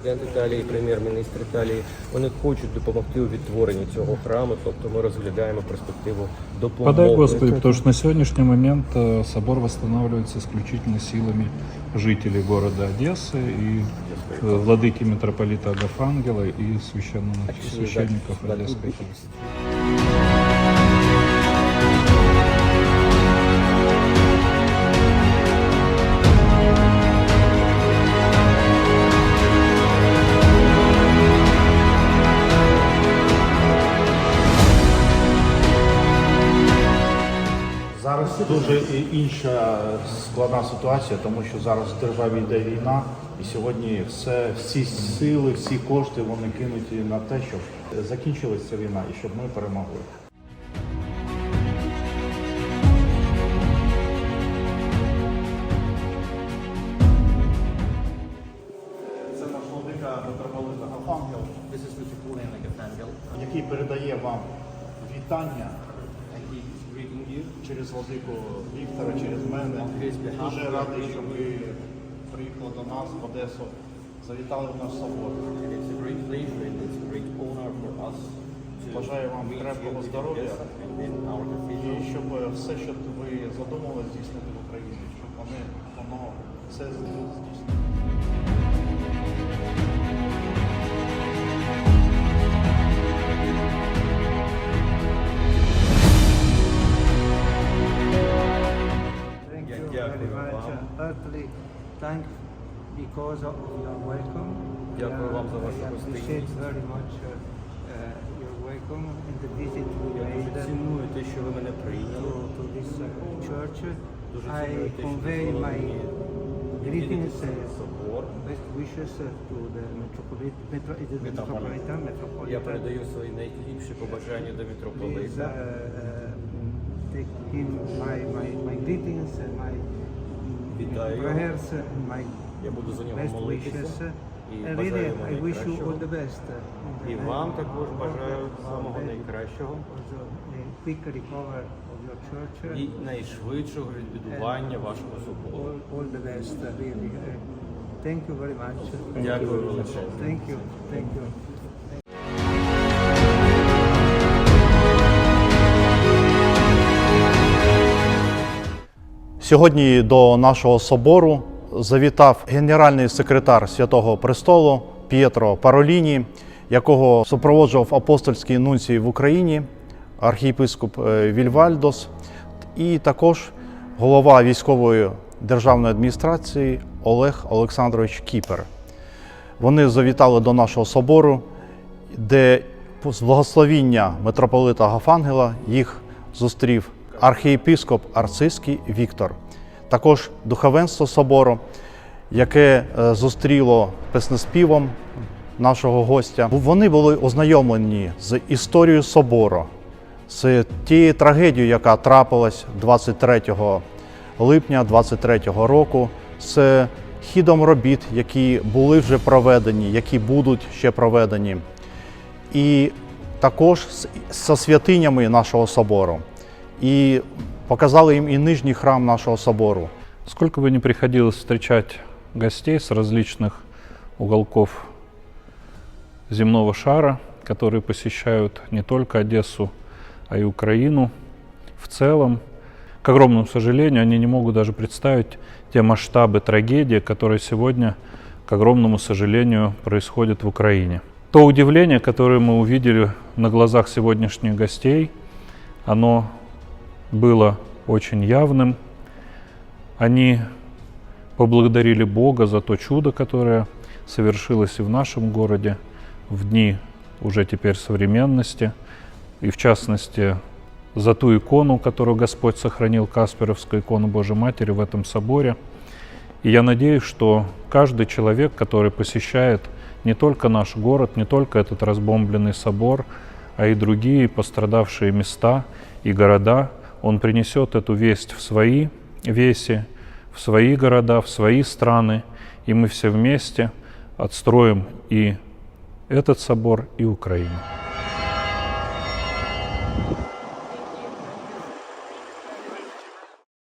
президент Італії, прем'єр-міністр Італії. Вони хочуть допомогти у відтворенні цього храму. Тобто ми розглядаємо перспективу допомоги. Подай Господи, потому что на сегодняшний момент э, собор восстанавливается исключительно силами жителей города Одессы и э, владыки митрополита Агафангела и священнонач- Actually, Зараз дуже інша складна ситуація, тому що зараз в державі йде війна, і сьогодні все, всі сили, всі кошти вони кинуті на те, щоб закінчилася ця війна і щоб ми перемогли. Це наш владика митрополит Агафангел, This is Mr. Julian Agafangel. який передає вам вітання And he is greeting you. Через владику Віктора, через мене. Дуже радий, що ви приїхали до нас в Одесу, завітали в наш собор. Бажаю вам крепкого здоров'я. І щоб все, що ви задумали здійснити в Україні, щоб вони воно все здійснило. and Heartily thank because of your welcome. Дякую Uh, вам за вашу I appreciate гостинність. very much uh, uh, your welcome and the visit we Я made дуже to, ціную те, що ви мене прийняли. to this uh, church. Дуже I ціную те, що convey дозволили my мені greetings відвідати and собор. best wishes uh, to the metropolit, metro, it is Metropolitan. metropolitan, Я metropolitan. передаю свої найліпші побажання до Please uh, митрополита. uh, take him my, my, my greetings and my Вітаю його. prayers and my Я буду за нього best молитися. wishes. І And бажаю really, йому I wish you all найкращого. the best. uh, in the І name вам також бажаю самого найкращого also a quick recover of your church. і найшвидшого відбудування And вашого собору. All, all the best, uh, really. Uh, Thank you very much. Дякую величезно. Thank you. Thank you. Сьогодні до нашого собору завітав генеральний секретар Святого Престолу П'єтро Пароліні, якого супроводжував апостольський нунцій в Україні, архієпископ е, Вільвальдос, і також голова військової державної адміністрації Олег Олександрович Кіпер. Вони завітали до нашого собору, де з благословіння митрополита Гафангела їх зустрів архієпископ Арцизький Віктор, також духовенство собору, яке е, зустріло песнеспівом нашого гостя. Вони були ознайомлені з історією собору, з тією трагедією, яка трапилась 23 липня 23 року, з хідом робіт, які були вже проведені, які будуть ще проведені, і також з- святинями нашого собору. І показали їм і нижній храм нашого собору. Сколько бы ни приходилось встречать гостей с различных уголков земного шара, которые посещают не только Одессу, а и Украину в целом, к огромному сожалению, они не могут даже представить те масштабы трагедии, которые сегодня, к огромному сожалению, происходят в Украине. То удивление, которое мы увидели на глазах сегодняшних гостей, оно было очень явным. Они поблагодарили Бога за то чудо, которое совершилось и в нашем городе в дни уже теперь современности, и в частности за ту икону, которую Господь сохранил, Касперовскую икону Божьей Матери в этом соборе. И я надеюсь, что каждый человек, который посещает не только наш город, не только этот разбомбленный собор, а и другие пострадавшие места и города, он принесет эту весть в свои веси, в свои города, в свои страны, и мы все вместе отстроим и этот собор, и Украину.